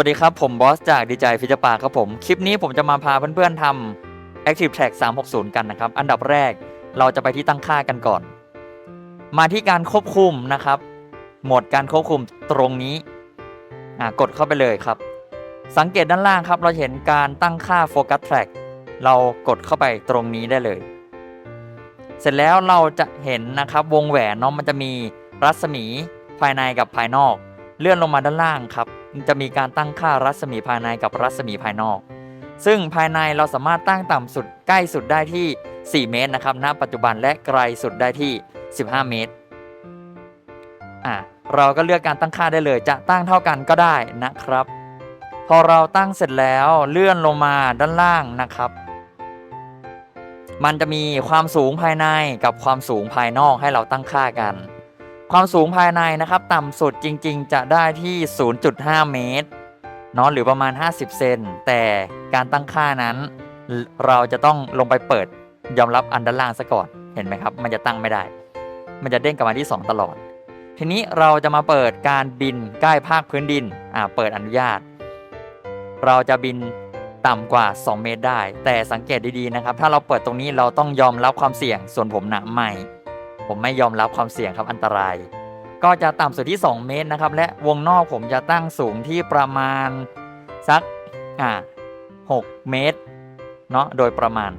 สวัสดีครับผมบอสจากดีใจฟิจปาครับผม คลิปนี้ผมจะมาพาเพื่อนๆทำ Active Track 360 กันนะครับ อันดับแรกเราจะไปที่ตั้งค่ากันก่อน มาที่การควบคุมนะครับ โหมดการควบคุมตรงนี้กดเข้าไปเลยครับ สังเกตด้านล่างครับ เราเห็นการตั้งค่า Focus Track เรากดเข้าไปตรงนี้ได้เลย เสร็จแล้วเราจะเห็นนะครับวงแหวนเนาะมันจะมีรัศมีภายในกับภายนอก เลื่อนลงมาด้านล่างครับ จะมีการตั้งค่ารัศมีภายในกับรัศมีภายนอก ซึ่งภายในเราสามารถตั้งต่ำสุดใกล้สุดได้ที่ 4 เมตรนะครับณปัจจุบันและไกลสุดได้ที่ 15 เมตรอะเราก็เลือกการตั้งค่าได้เลย จะตั้งเท่ากันก็ได้นะครับ พอเราตั้งเสร็จแล้วเลื่อนลงมาด้านล่างนะครับ มันจะมีความสูงภายในกับความสูงภายนอกให้เราตั้งค่ากัน ความสูงภายในนะครับ ต่ำสุดจริงๆ จะได้ที่ 0.5 เมตรเนาะหรือประมาณ 50 เซนแต่การตั้งค่านั้น เราจะต้องลงไปเปิดยอมรับอันด้านล่างซะก่อนเห็นไหมครับ มันจะตั้งไม่ได้ มันจะเด้งกลับมาที่ 2 ตลอด ทีนี้เราจะมาเปิดการบินใกล้ภาคพื้นดินอ่าเปิดอนุญาต เราจะบินต่ำกว่า 2 เมตรได้ แต่สังเกตดีๆนะครับ ถ้าเราเปิดตรงนี้เราต้องยอมรับความเสี่ยงส่วนผมหนะไม่ ผมไม่ยอมรับความเสี่ยงครับอันตราย ก็จะต่ำสุดที่ 2 เมตรนะครับ และวงนอกผมจะตั้งสูงที่ประมาณสักอ่า6เมตรเนาะโดยประมาณ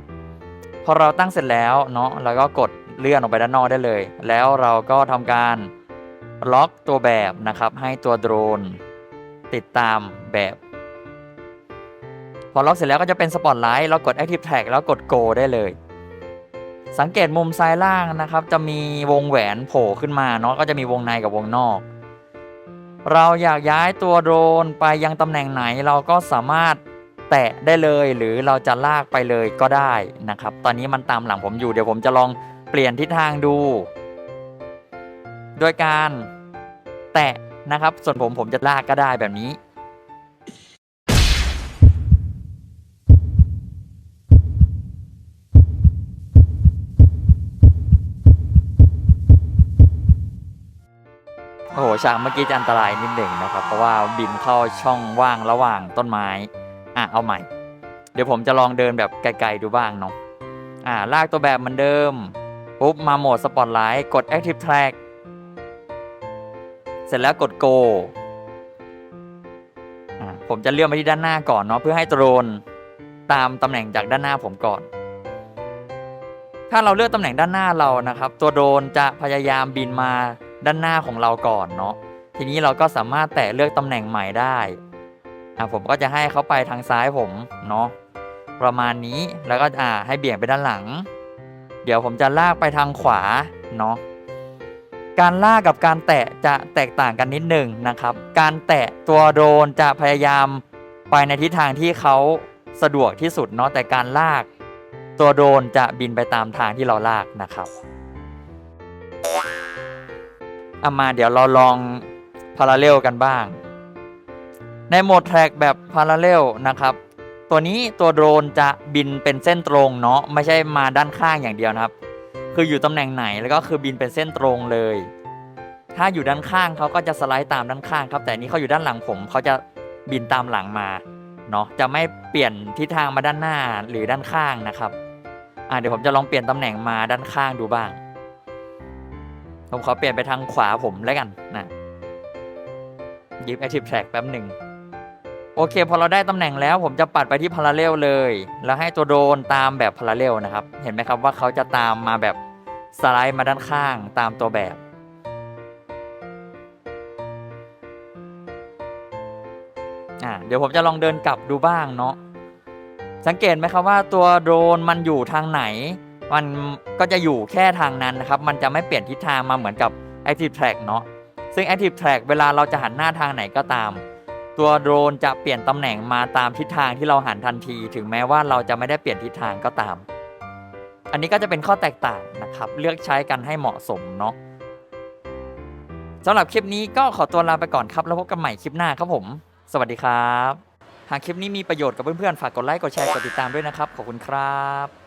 พอเราตั้งเสร็จแล้วเนาะเราก็กดเลื่อนออกไปด้านนอกได้เลย แล้วเราก็ทำการล็อกตัวแบบนะครับให้ตัวโดรน ติดตามแบบ พอล็อกเสร็จแล้วก็จะเป็นสปอตไลท์เรากด Active Tag แล้วกด Go ได้เลย สังเกตมุมซ้ายล่างนะครับ จะมีวงแหวนโผล่ขึ้นมาเนาะก็จะมีวงในกับวงนอก เราอยากย้ายตัวโดรนไปยังตำแหน่งไหนเราก็สามารถแตะได้เลยหรือเราจะลากไปเลยก็ได้นะครับ ตอนนี้มันตามหลังผมอยู่เดี๋ยวผมจะลองเปลี่ยนทิศทางดู โดยการแตะนะครับ ส่วนผมผมจะลากก็ได้แบบนี้ โอ้โหฉากเมื่อกี้จะอันตรายนิดหนึ่งนะครับ เพราะว่าบินเข้าช่องว่างระหว่างต้นไม้ อะเอาใหม่ เดี๋ยวผมจะลองเดินแบบไกลๆดูบ้างเนาะอ่าลากตัวแบบเหมือนเดิม ปุ๊บ มาโหมดสปอตไลท์กด Active Track เสร็จแล้วกด Go อ่าผมจะเลื่อนไปที่ด้านหน้าก่อนเนาะเพื่อให้โดรนตามตำแหน่งจากด้านหน้าผมก่อน ถ้าเราเลือกตำแหน่งด้านหน้าเรานะครับ ตัวโดรนจะพยายามบินมา ด้านหน้าของเราก่อนเนาะทีนี้เราก็สามารถแตะเลือกตำแหน่งใหม่ได้อะผมก็จะให้เขาไปทางซ้ายผมเนาะประมาณนี้แล้วก็อ่าให้เบี่ยงไปด้านหลัง เดี๋ยวผมจะลากไปทางขวาเนาะการลากกับการแตะจะแตกต่างกันนิดหนึ่งนะครับ การแตะตัวโดรนจะพยายามไปในทิศทางที่เขาสะดวกที่สุดเนาะแต่การลาก ตัวโดรนจะบินไปตามทางที่เราลากนะครับ เอามาเดี๋ยวเราลองพาราเรลกันบ้าง ในโหมดแทร็กแบบพาราเรลนะครับ ตัวนี้ตัวโดรนจะบินเป็นเส้นตรงเนาะไม่ใช่มาด้านข้างอย่างเดียวนะครับ คืออยู่ตำแหน่งไหนแล้วก็คือบินเป็นเส้นตรงเลย ถ้าอยู่ด้านข้างเขาก็จะสไลด์ตามด้านข้างครับ แต่นนี้เขาอยู่ด้านหลังผมเขาจะบินตามหลังมาเนาะจะไม่เปลี่ยนทิศทางมาด้านหน้าหรือด้านข้างนะครับอ่าเดี๋ยวผมจะลองเปลี่ยนตำแหน่งมาด้านข้างดูบ้าง ผมขอเปลี่ยนไปทางขวาผมแล้วกันนะยิบ Active Track แป๊บหนึ่ง โอเค พอเราได้ตำแหน่งแล้ว ผมจะปัดไปที่พาราเรลเลย แล้วให้ตัวโดนตามแบบพาราเรลนะครับ เห็นไหมครับว่าเขาจะตามมาแบบสไลด์มาด้านข้างตามตัวแบบ อ่าเดี๋ยวผมจะลองเดินกลับดูบ้างเนาะสังเกตไหมครับว่าตัวโดรนมันอยู่ทางไหน มันก็จะอยู่แค่ทางนั้นนะครับ มันจะไม่เปลี่ยนทิศทางมาเหมือนกับ Active Track เนาะ ซึ่ง Active Track เวลาเราจะหันหน้าทางไหนก็ตาม ตัวโดรนจะเปลี่ยนตำแหน่งมาตามทิศทางที่เราหันทันที ถึงแม้ว่าเราจะไม่ได้เปลี่ยนทิศทางก็ตาม อันนี้ก็จะเป็นข้อแตกต่างนะครับ เลือกใช้กันให้เหมาะสมเนาะสำหรับคลิปนี้ก็ขอตัวลาไปก่อนครับ แล้วพบกันใหม่คลิปหน้าครับผม สวัสดีครับ หากคลิปนี้มีประโยชน์กับเพื่อนๆ ฝากกดไลค์ กดแชร์ กดติดตามด้วยนะครับ ขอบคุณครับ